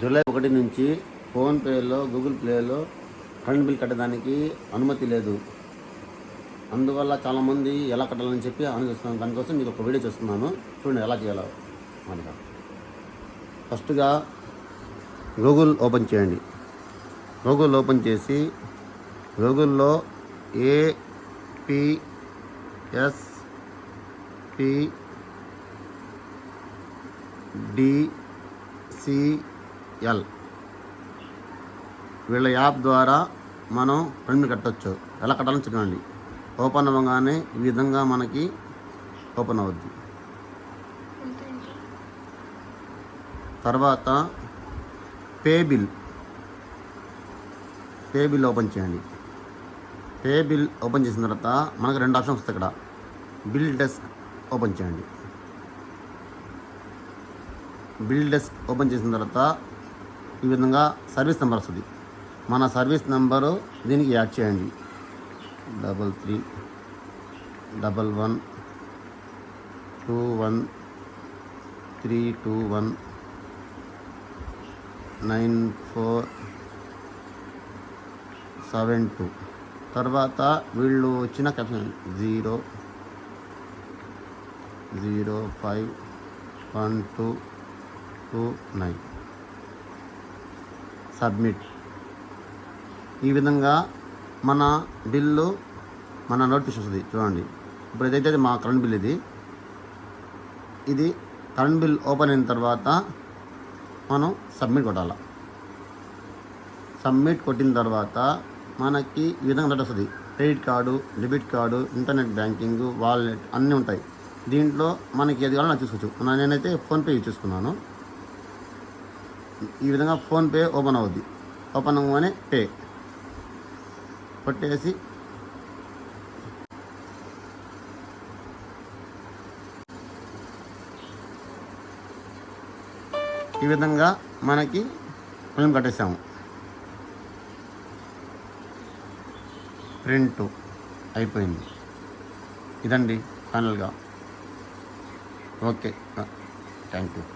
July ఒకటి నుంచి ఫోన్పేలో గూగుల్ ప్లేలో కరెంట్ బిల్ కట్టడానికి అనుమతి లేదు. అందువల్ల చాలామంది ఎలా కట్టాలని చెప్పి ఆలోచిస్తున్నాను దానికోసం మీకు ఒక వీడియో చేస్తున్నాను. చూడండి ఎలా చేయాలో మనగా ఫస్ట్గా గూగుల్ ఓపెన్ చేయండి. గూగుల్ ఓపెన్ చేసి గూగుల్లో ఏపిఎస్ పి ఎల్ వీళ్ళ యాప్ ద్వారా మనం ప్రింట్ కట్టొచ్చు. ఎలా కట్టాలని చూడండి ఓపెన్ అవ్వగానే ఈ విధంగా మనకి ఓపెన్ అవుద్ది. తర్వాత pay bill pay bill open చేయండి. పే బిల్ ఓపెన్ చేసిన తర్వాత మనకు రెండు ఆప్షన్స్ వస్తాయి ఇక్కడ. బిల్ డెస్క్ ఓపెన్ చేయండి. బిల్ డెస్క్ ఓపెన్ చేసిన తర్వాత ఈ విధంగా సర్వీస్ నెంబర్ వస్తుంది. మన సర్వీస్ నెంబరు దీనికి యాడ్ చేయండి. Double three double one two one three two one nine four seven two. తర్వాత వీళ్ళు వచ్చిన caption zero zero five one two two nine. Submit. ఈ విధంగా మన బిల్లు మన నోటిఫికేషన్ వస్తుంది. చూడండి. ఇప్పుడు ఏదైతే మా కరెంట్ బిల్ ఇది ఇది కరెంట్ బిల్ ఓపెన్ అయిన తర్వాత మనం సబ్మిట్ కొట్టాలి. సబ్మిట్ కొట్టిన తర్వాత మనకి ఈ విధంగా నోట్ వస్తుంది. Credit card debit card internet banking wallet అన్నీ ఉంటాయి. దీంట్లో మనకి ఏది కావాలో నాకు చూసుకోవచ్చు నేనైతే ఫోన్పే యూజ్ చేసుకున్నాను. ఈ విధంగా ఫోన్పే ఓపెన్ అవుద్ది. ఓపెన్ అవ్వగానే పే. కొట్టేసి ఈ విధంగా మనకి ఫిల్మ్ కట్టేసాము. ప్రింట్ అయిపోయింది. ఇదండి ఫైనల్గా. ఓకే. Thank you.